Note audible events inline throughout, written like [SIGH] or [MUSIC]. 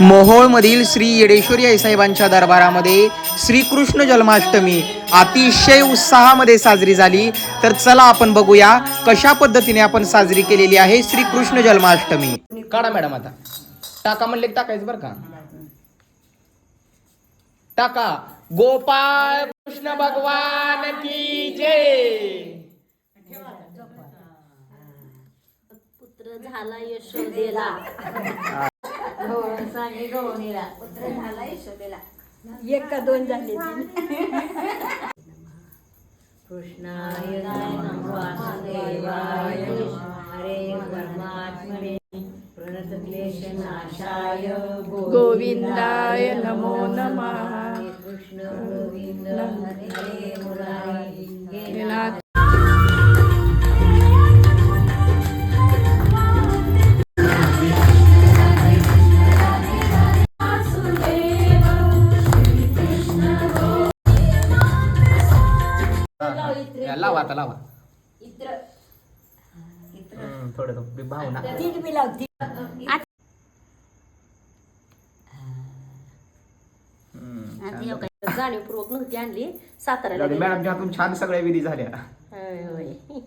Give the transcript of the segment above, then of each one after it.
मोहोळमधील श्री येडेश्वरी आईसाहेबांच्या दरबारामध्ये श्रीकृष्ण जन्माष्टमी अतिशय उत्साहामध्ये साजरी झाली. तर चला आपण बघूया कशा पद्धतीने आपण साजरी केलेली आहे श्रीकृष्ण जन्माष्टमी. काढा मॅडम आता. टाका म्हणले टाकायचं बरं का? टाका. गोपाळ कृष्ण भगवान की जय. पुत्र झाला यशोदेला. सांगे गवणीला पुत्र झाला यशोदेला. एक का दोन झाले कृष्णाय नमो वासुदेवाय हरे परमात्मने प्रणत क्लेश नाशाय गोविंदाय नमो नमः। कृष्ण गोविंद हरे मुरारी हे नाथ लावा आता लावा. इत्र. थोडं भावना. तीट बी लावती. जाणीवपूर्वक नव्हती आणली. साताऱ्याला. मॅडमच्या हातून छान सगळ्या विधी झाल्या होय, होय.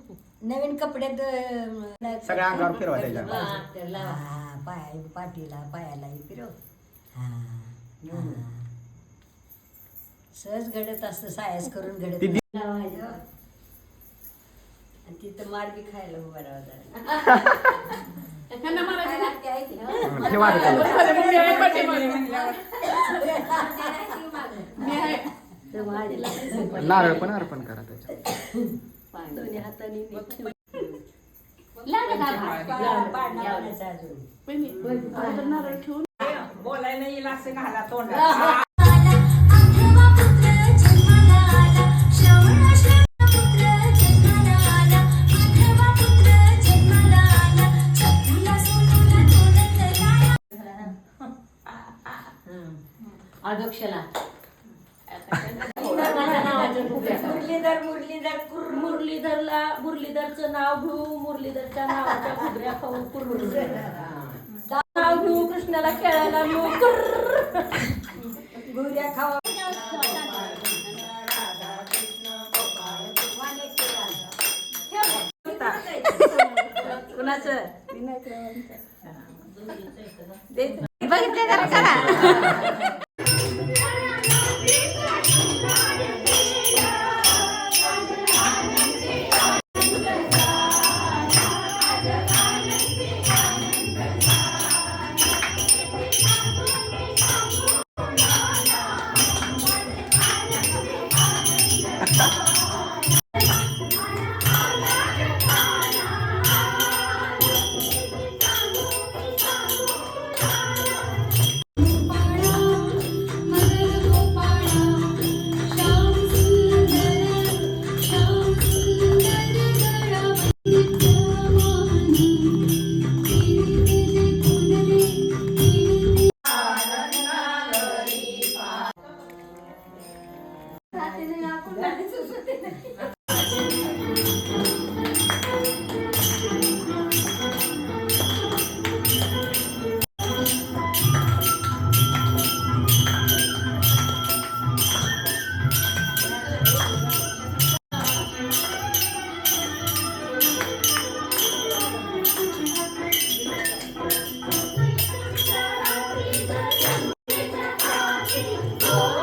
नवीन कपड्यात अं, सगळ्या अंगावर फिरवा त्याच्या. हा. हा, पाय पाठीला पायाला फिरव. हा, हा. सहज घडत असतं सायस करून घडत ती- लावायचं. आणि तिथं मार बी खायला उभा राहता हे नारळ पण अर्पण करा हाताने अजून बोलायला येईल असं घाला तोंडात. [LAUGHS] अध्यक्षला. मुरलीधर मुरलीधर मुरलीधरला मुरलीधरचं नाव घेऊ मुरलीधरच्या नावाच्या घुगऱ्या खाऊ कुर्र. नाव घेऊ कृष्णाला खेळायला गुऱ्या खावा. कुणाचं? बघितले जरा करा Oh!